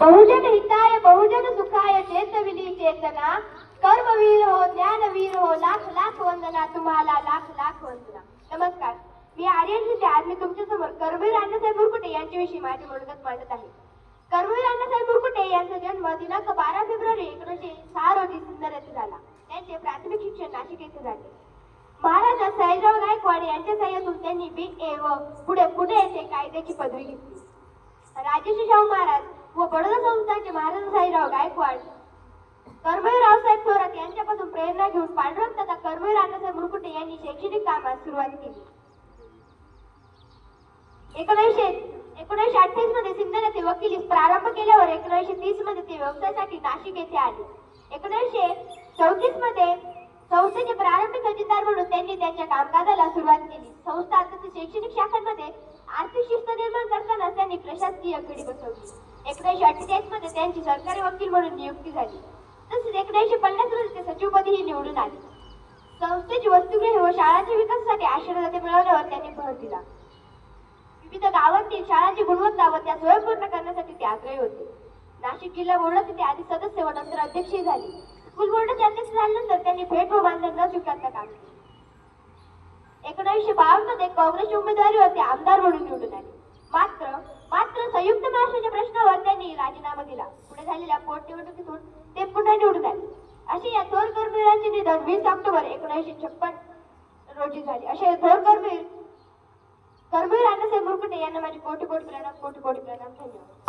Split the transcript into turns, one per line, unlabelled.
बहुजन हिताय बहुजन सुखाय चेतविली चेतना कर्मवीर हो ज्ञानवीर हो लाख लाख वंदना तुम्हाला लाख लाख वंदना नमस्कार मी आर्यन शिंदे. आज मी तुमच्यासमोर कर्मवीर अण्णासाहेब मुरकुटे यांच्याविषयी माझी मनोगत मांडत आहे. कर्मवीर अण्णासाहेब मुरकुटे यांचा जन्म दिनांक बारा फेब्रुवारी एकोणीसशे सहा रोजी सुंदर येथे झाला. त्यांचे प्राथमिक शिक्षण नाशिक येथे झाले. महाराजा सैजराव गायकवाड यांच्या सहाय्यातून त्यांनी बी ए व पुढे पुणे येथे कायद्याची पदवी घेतली. राजेश शाहू महाराज व बडोदा संस्थानचे महाराज साईराव गायकवाड कर्मवीर रावसाहेब थोरात यांच्यापासून प्रेरणा घेऊन पांडुरंग तथा कर्मवीर अण्णासाहेब मुरकुटे यांनी शैक्षणिक कामास सुरुवात केली. एकोणीसशे एकोणीसशे अठ्ठावीसमध्ये सिन्नर वकील वकिलीस प्रारंभ केल्यावर एकोणीसशे तीसमध्ये ते व्यवसायासाठी नाशिक येथे आले. एकोणीसशे चौतीसमध्ये संस्थेचे प्रारंभिक अधिकार म्हणून त्यांनी त्यांच्या कामकाजाला सुरुवात केली. संस्था तसेच शैक्षणिक शाखांमध्ये आर्थिक शिस्त निर्माण करताना त्यांनी प्रशासकीय घडी बसवली. एकोणीसशे अठ्ठेचाळीसमध्ये त्यांची सरकारी वकील म्हणून नियुक्ती झाली. तसेच एकोणीसशे पन्नासमध्ये ते सचिवपदीही निवडून आले. संस्थेची वसतिगृहे व शाळांच्या विकासासाठी आशीर्वाद मिळवण्यावर त्यांनी भर दिला. विविध गावांतील शाळांची गुणवत्ता व त्या स्वयंपूर्ण करण्यासाठी ते आग्रही होते. नाशिक जिल्हा बोर्डाचे ते आधी सदस्य व नंतर अध्यक्षही झाले. स्कूल बोर्डाचे अध्यक्ष झाल्यानंतर त्यांनी भेट व बांधण न स्वीकारता काम केले. एकोणीसशे बावन्नमध्ये काँग्रेसच्या उमेदवारीवर ते आमदार म्हणून निवडून आले. मात्र संयुक्त महाराष्ट्राच्या प्रश्नावर त्यांनी राजीनामा दिला. पुढे झालेल्या पोटनिवडणुकीतून ते पुन्हा निवडून आले. अशी या थोर कर्मवीरांचे निधन वीस ऑक्टोबर एकोणीसशे छप्पन रोजी झाले. असे थोर कर्मवीर कर्मवीर अण्णासाहेब मुरकुटे यांना माझे कोटी कोटी प्रणाम कोटी कोटी प्रणाम. धन्यवाद.